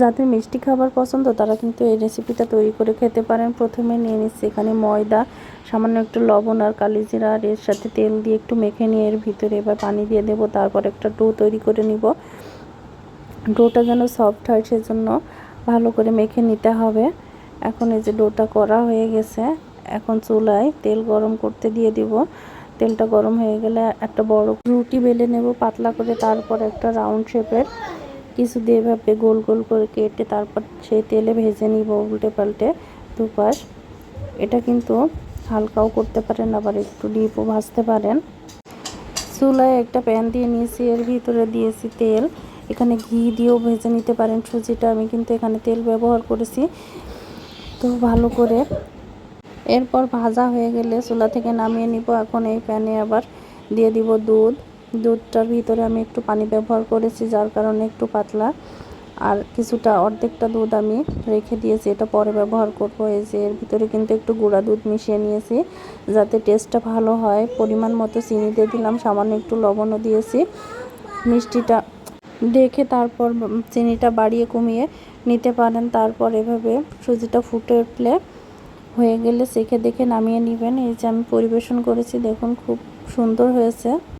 যাদের মিষ্টি খাবার পছন্দ, তারা কিন্তু এই রেসিপিটা তৈরি করে খেতে পারেন। প্রথমে নিয়ে নিচ্ছি এখানে ময়দা, সামান্য একটু লবণ আর কালিজিরা আর এর সাথে তেল দিয়ে একটু মেখে নিয়ে এর ভিতরে এবার পানি দিয়ে দেবো। তারপর একটা ডো তৈরি করে নিব। ডোটা যেন সফট হয়, সেজন্য ভালো করে মেখে নিতে হবে। এখন এই যে ডোটা করা হয়ে গেছে, এখন চুলায় তেল গরম করতে দিয়ে দিব। তেলটা গরম হয়ে গেলে একটা বড় রুটি বেলে নেব, পাতলা করে। তারপর একটা রাউন্ড শেপের কিছু দিয়ে এভাবে গোল গোল করে কেটে তারপর সেই তেলে ভেজে নিব উল্টে পাল্টে দুপাশ। এটা কিন্তু হালকাও করতে পারেন, আবার একটু ডিপও ভাজতে পারেন। চুলায় একটা প্যান দিয়ে নিয়েছি, এর ভিতরে দিয়েছি তেল। এখানে ঘি দিয়েও ভেজে নিতে পারেন, সুজিটা আমি কিন্তু এখানে তেল ব্যবহার করেছি। তো ভালো করে। এরপর ভাজা হয়ে গেলে চুলা থেকে নামিয়ে নিব, এখন এই প্যানে আবার দিয়ে দিব দুধ। দুধটার ভিতরে আমি একটু পানি ব্যবহার করেছি, যার কারণে একটু পাতলা। আর কিছুটা অর্ধেকটা দুধ আমি রেখে দিয়েছি, এটা পরে ব্যবহার করব। এই যে এর ভিতরে কিন্তু একটু গুঁড়া দুধ মিশিয়ে নিয়েছি, যাতে টেস্টটা ভালো হয়। পরিমাণ মতো চিনি দিয়ে দিলাম, সামান্য একটু লবণও দিয়েছি। মিষ্টিটা দেখে তারপর চিনিটা বাড়িয়ে কমিয়ে নিতে পারেন। তারপর এভাবে সুজিটা ফুটে উঠলে হয়ে গেলে সেখে দেখে নামিয়ে নেবেন। এই যে আমি পরিবেশন করেছি, দেখুন খুব সুন্দর হয়েছে।